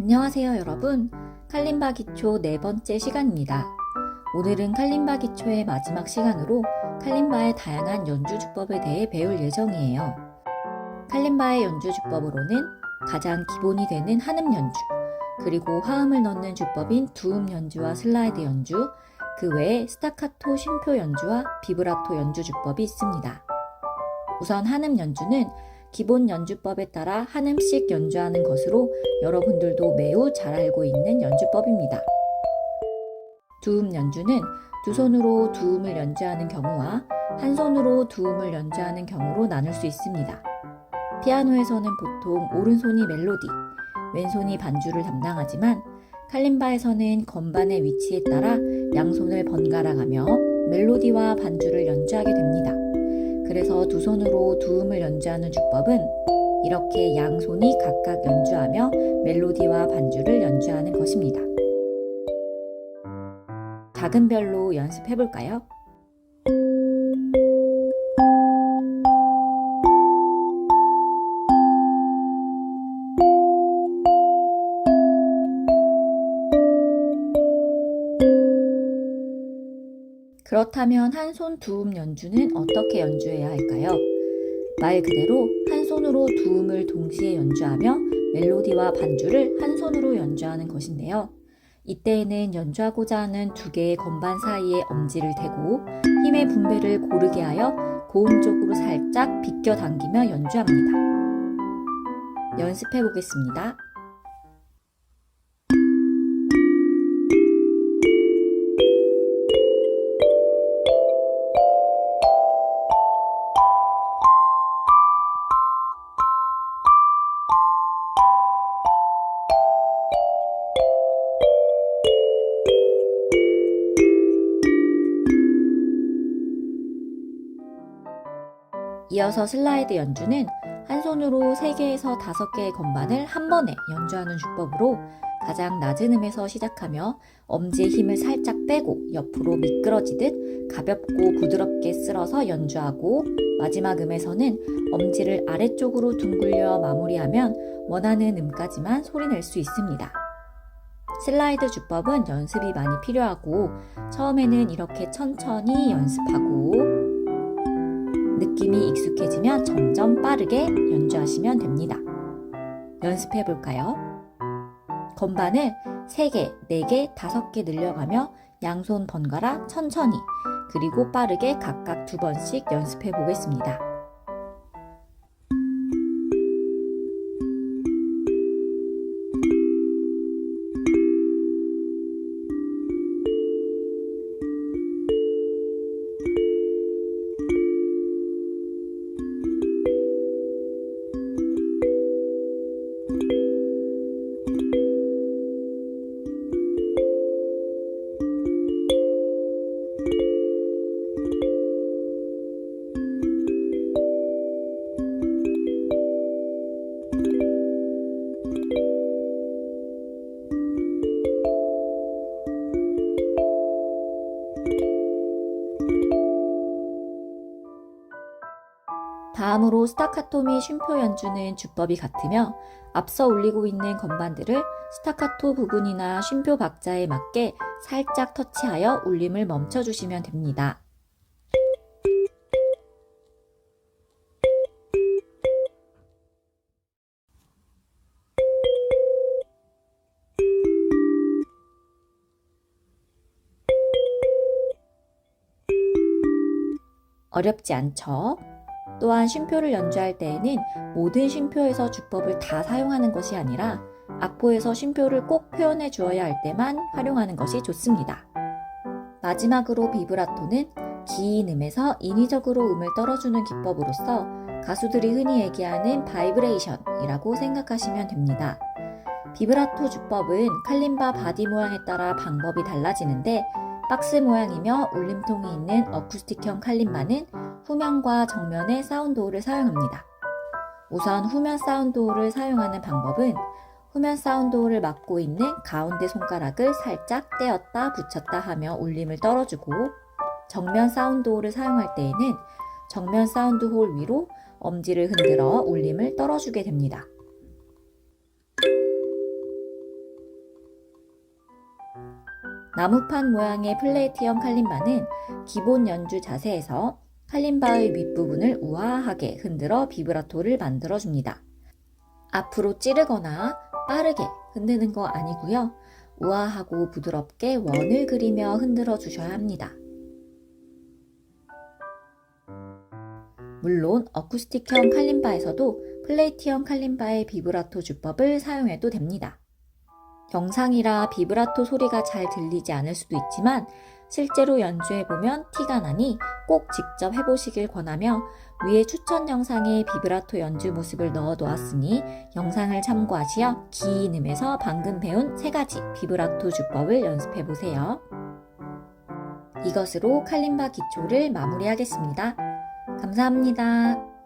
안녕하세요 여러분 칼림바 기초 네 번째 시간입니다. 오늘은 칼림바 기초의 마지막 시간으로 칼림바의 다양한 연주 주법에 대해 배울 예정이에요. 칼림바의 연주 주법으로는 가장 기본이 되는 한음 연주, 그리고 화음을 넣는 주법인 두음 연주와 슬라이드 연주, 그 외에 스타카토 쉼표 연주와 비브라토 연주 주법이 있습니다. 우선 한음 연주는 기본 연주법에 따라 한 음씩 연주하는 것으로 여러분들도 매우 잘 알고 있는 연주법입니다. 두음 연주는 두 손으로 두음을 연주하는 경우와 한 손으로 두음을 연주하는 경우로 나눌 수 있습니다. 피아노에서는 보통 오른손이 멜로디, 왼손이 반주를 담당하지만 칼림바에서는 건반의 위치에 따라 양손을 번갈아 가며 멜로디와 반주를 연주하게 됩니다. 그래서 두 손으로 두 음을 연주하는 주법은 이렇게 양손이 각각 연주하며 멜로디와 반주를 연주하는 것입니다. 작은 별로 연습해 볼까요? 그렇다면 한 손 두음 연주는 어떻게 연주해야 할까요? 말 그대로 한 손으로 두음을 동시에 연주하며 멜로디와 반주를 한 손으로 연주하는 것인데요. 이때에는 연주하고자 하는 두 개의 건반 사이에 엄지를 대고 힘의 분배를 고르게 하여 고음 쪽으로 살짝 비껴 당기며 연주합니다. 연습해 보겠습니다. 이어서 슬라이드 연주는 한 손으로 3개에서 5개의 건반을 한 번에 연주하는 주법으로 가장 낮은 음에서 시작하며 엄지의 힘을 살짝 빼고 옆으로 미끄러지듯 가볍고 부드럽게 쓸어서 연주하고 마지막 음에서는 엄지를 아래쪽으로 둥글려 마무리하면 원하는 음까지만 소리낼 수 있습니다. 슬라이드 주법은 연습이 많이 필요하고 처음에는 이렇게 천천히 연습하고 느낌이 익숙해지면 점점 빠르게 연주하시면 됩니다. 연습해 볼까요? 건반을 3개, 4개, 5개 늘려가며 양손 번갈아 천천히 그리고 빠르게 각각 두 번씩 연습해 보겠습니다. 다음으로 스타카토 및 쉼표 연주는 주법이 같으며 앞서 울리고 있는 건반들을 스타카토 부분이나 쉼표 박자에 맞게 살짝 터치하여 울림을 멈춰주시면 됩니다. 어렵지 않죠? 또한 쉼표를 연주할 때에는 모든 쉼표에서 주법을 다 사용하는 것이 아니라 악보에서 쉼표를 꼭 표현해 주어야 할 때만 활용하는 것이 좋습니다. 마지막으로 비브라토는 긴 음에서 인위적으로 음을 떨어주는 기법으로서 가수들이 흔히 얘기하는 바이브레이션이라고 생각하시면 됩니다. 비브라토 주법은 칼림바 바디 모양에 따라 방법이 달라지는데 박스 모양이며 울림통이 있는 어쿠스틱형 칼림바는 후면과 정면의 사운드 홀을 사용합니다. 우선 후면 사운드 홀을 사용하는 방법은 후면 사운드 홀을 막고 있는 가운데 손가락을 살짝 떼었다 붙였다 하며 울림을 떨어주고 정면 사운드 홀을 사용할 때에는 정면 사운드 홀 위로 엄지를 흔들어 울림을 떨어주게 됩니다. 나무판 모양의 플레이트형 칼림바는 기본 연주 자세에서 칼림바의 윗부분을 우아하게 흔들어 비브라토를 만들어줍니다. 앞으로 찌르거나 빠르게 흔드는 거 아니고요. 우아하고 부드럽게 원을 그리며 흔들어 주셔야 합니다. 물론 어쿠스틱형 칼림바에서도 플레이트형 칼림바의 비브라토 주법을 사용해도 됩니다. 영상이라 비브라토 소리가 잘 들리지 않을 수도 있지만 실제로 연주해보면 티가 나니 꼭 직접 해보시길 권하며 위에 추천 영상에 비브라토 연주 모습을 넣어 놓았으니 영상을 참고하시어 긴 음에서 방금 배운 세 가지 비브라토 주법을 연습해 보세요. 이것으로 칼림바 기초를 마무리하겠습니다. 감사합니다.